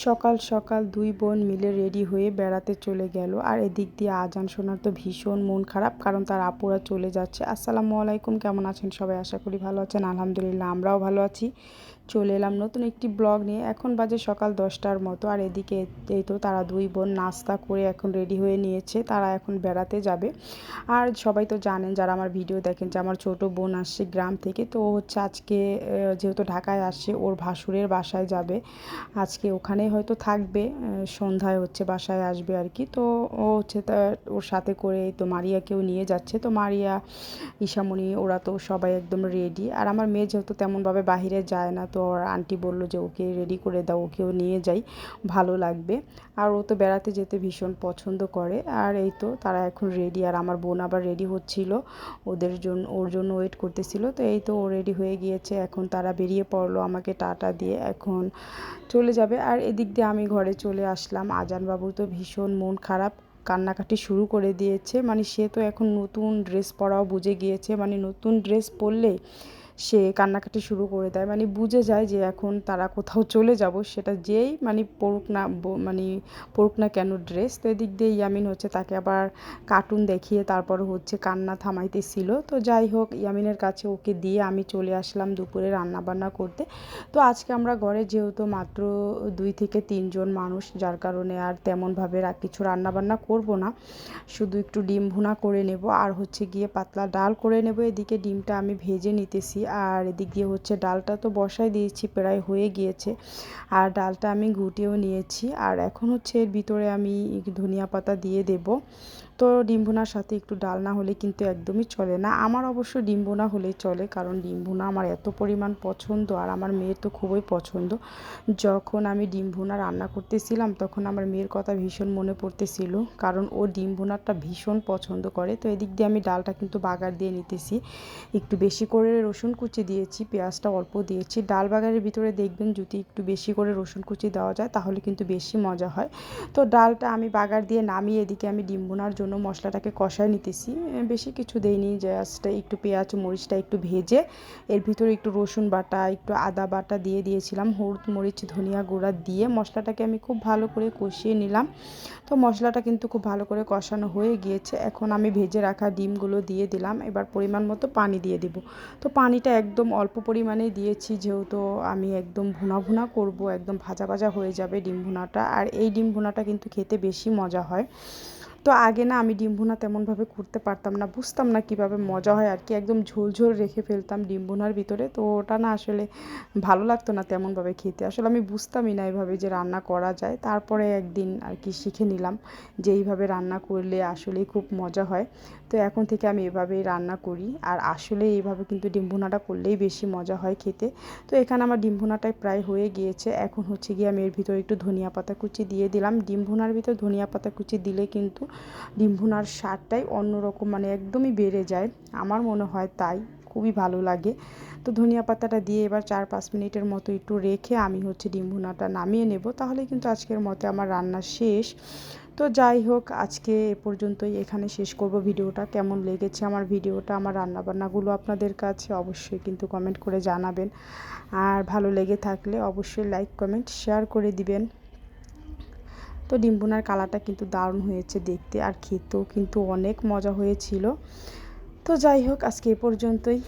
সকাল সকাল দুই বোন মিলে রেডি হয়ে বেড়াতে চলে গেল। আর এদিক দিয়ে আজান শোনার তো ভীষণ মন খারাপ, কারণ তার আপুরা চলে যাচ্ছে। আসসালামু আলাইকুম, কেমন আছেন সবাই? আশা করি ভালো আছেন। আলহামদুলিল্লাহ, আমরাও ভালো আছি। চলে এলাম নতুন একটি ব্লগ নিয়ে। এখন বাজে সকাল দশটার মতো, আর এদিকে এই তো তারা দুই বোন নাস্তা করে এখন রেডি হয়ে নিয়েছে, তারা এখন বেড়াতে যাবে। আর সবাই তো জানেন, যারা আমার ভিডিও দেখেন, যে আমার ছোট বোন আসছে গ্রাম থেকে, তো হচ্ছে আজকে যেহেতু ঢাকায় আসছে, ওর ভাসুরের বাসায় যাবে। আজকে ওখানেই হয়তো থাকবে সন্ধ্যায় হচ্ছে বাসায় আসবে আর কি। তো ও হচ্ছে ওর সাথে করে তো মারিয়াকেও নিয়ে যাচ্ছে। তো মারিয়া, ঈশামণি, ওরা তো সবাই একদম রেডি আর আমার মেয়ে যেহেতু তেমনভাবে বাহিরে যায় না, তো ওর আন্টি বলল যে ওকে রেডি করে দাও, ওকেও নিয়ে যাই, ভালো লাগবে। আর ও তো বেড়াতে যেতে ভীষণ পছন্দ করে। আর এই তো তারা এখন রেডি আর আমার বোন আবার রেডি হচ্ছিল। ওদের জন্য ওর জন্য ওয়েট করতেছিল। তো এই তো ও রেডি হয়ে গিয়েছে। এখন তারা বেরিয়ে পড়ল আমাকে টাটা দিয়ে। এখন চলে যাবে। আর এদিক দিয়ে আমি ঘরে চলে আসলাম। আজান বাবুর তো ভীষণ মন খারাপ, কান্নাকাটি শুরু করে দিয়েছে। মানে সে তো এখন নতুন ড্রেস পরাও বুঝে গিয়েছে। মানে নতুন ড্রেস পরলে সে কান্নাকাটি শুরু করে দেয়। মানে বুঝে যায় যে এখন তারা কোথাও চলে যাব, সেটা যেই মানে পড়ুক না মানে পড়ুক না কেন ড্রেস তো এদিক দিয়ে ইয়ামিন হচ্ছে তাকে আবার কার্টুন দেখিয়ে তারপর হচ্ছে কান্না থামাইতেছিল। তো যাই হোক, ইয়ামিনের কাছে ওকে দিয়ে আমি চলে আসলাম দুপুরে রান্না বান্না করতে। তো আজকে আমরা ঘরে যেহেতু মাত্র দুই থেকে তিনজন মানুষ, যার কারণে আর তেমনভাবে কিছু রান্নাবান্না করব না। শুধু একটু ডিম ভুনা করে নেব। আর হচ্ছে গিয়ে পাতলা ডাল করে নেব। এদিকে ডিমটা আমি ভেজে নিতেছি। আর এদিক দিয়ে হচ্ছে ডালটা তো বসাই দিয়েছি, প্রায় হয়ে গিয়েছে। আর ডালটা আমি ঘুটিয়েও নিয়েছি। আর এখন হচ্ছে এর ভিতরে আমি ধনিয়া পাতা দিয়ে দেব। তো ডিম ভুনার সাথে একটু ডাল না হলে কিন্তু একদমই চলে না। আমার অবশ্য ডিম ভুনা হলেই চলে, কারণ ডিম ভুনা আমার এত পরিমাণ পছন্দ আর আমার মেয়ের তো খুবই পছন্দ। যখন আমি ডিম ভুনা রান্না করতেছিলাম তখন আমার মেয়ের কথা ভীষণ মনে পড়তেছিল, কারণ ও ডিম ভীষণ পছন্দ করে। তো এদিক দিয়ে আমি ডালটা কিন্তু বাগার দিয়ে নিতেছি। একটু বেশি করে রসুন কুচি দিয়েছি, পেঁয়াজটা অল্প দিয়েছি। ডাল বাগারের ভিতরে দেখবেন যদি একটু বেশি করে রসুন কুচি দেওয়া যায় তাহলে কিন্তু বেশি মজা হয়। তো ডালটা আমি বাগার দিয়ে নামিয়ে এদিকে আমি ডিম ভুনার জন্য মশলাটাকে কষায় নিতেছি। বেশি কিছু দেইনি জাস্ট একটু পেঁয়াজ, মরিচটা একটু ভেজে, এর ভিতরে একটু রসুন বাটা, একটু আদা বাটা দিয়ে দিয়েছিলাম, হলুদ মরিচ, ধনিয়া গুঁড়া দিয়ে মশলাটাকে আমি খুব ভালো করে কষিয়ে নিলাম। তো মশলাটা কিন্তু খুব ভালো করে কষানো হয়ে গিয়েছে। এখন আমি ভেজে রাখা ডিমগুলো দিয়ে দিলাম, এবার পরিমাণ মতো পানি দিয়ে দিব। তো পানিটা একদম অল্প পরিমাণে দিয়েছি, যেহেতু আমি একদম ভুনা ভুনা করব, একদম ভাজা ভাজা হয়ে যাবে ডিম ভুনাটা। আর এই ডিম ভুনাটা কিন্তু খেতে বেশি মজা হয়। তো আগে না আমি ডিম ভুনা তেমনভাবে করতে পারতাম না, বুঝতাম না কীভাবে মজা হয় আর কি। একদম ঝোল ঝোল রেখে ফেলতাম ডিম ভুনার ভিতরে। তো ওটা না আসলে ভালো লাগতো না তেমনভাবে খেতে। আসলে আমি বুঝতামই না এইভাবে যে রান্না করা যায়। তারপরে একদিন আর কি শিখে নিলাম যে এইভাবে রান্না করলে আসলেই খুব মজা হয়। তো এখন থেকে আমি এভাবেই রান্না করি। আর আসলে এইভাবে কিন্তু ডিম ভুনাটা করলেই বেশি মজা হয় খেতে। তো এখানে আমার ডিম ভুনাটাই প্রায় হয়ে গিয়েছে। এখন হচ্ছে গিয়ে আমি এর ভিতরে একটু ধনিয়া পাতা কুচি দিয়ে দিলাম। ডিম ভুনার ভিতর ধনিয়া পাতা কুচি দিলে কিন্তু ডিম ভুনার স্বাদটাই অন্যরকম মানে একদমই বেড়ে যায়। আমার মনে হয় তাই, খুবই ভালো লাগে। তো ধনিয়া পাতাটা দিয়ে এবার চার পাঁচ মিনিটের মতো একটু রেখে আমি হচ্ছে ডিম ভুনাটা নামিয়ে নেব। তাহলে কিন্তু আজকের মতে আমার রান্না শেষ। তো যাই হোক, আজকে এ পর্যন্তই। এখানে শেষ করব ভিডিওটা। কেমন লেগেছে আমার ভিডিওটা, আমার রান্নাবান্নাগুলো আপনাদের কাছে অবশ্যই কিন্তু কমেন্ট করে জানাবেন। আর ভালো লেগে থাকলে অবশ্যই লাইক, কমেন্ট, শেয়ার করে দিবেন। তো ডিম্বুনার বোনার কালারটা কিন্তু দারুণ হয়েছে দেখতে আর খেতেও কিন্তু অনেক মজা হয়েছিল। তো যাই হোক, আজকে এ পর্যন্তই।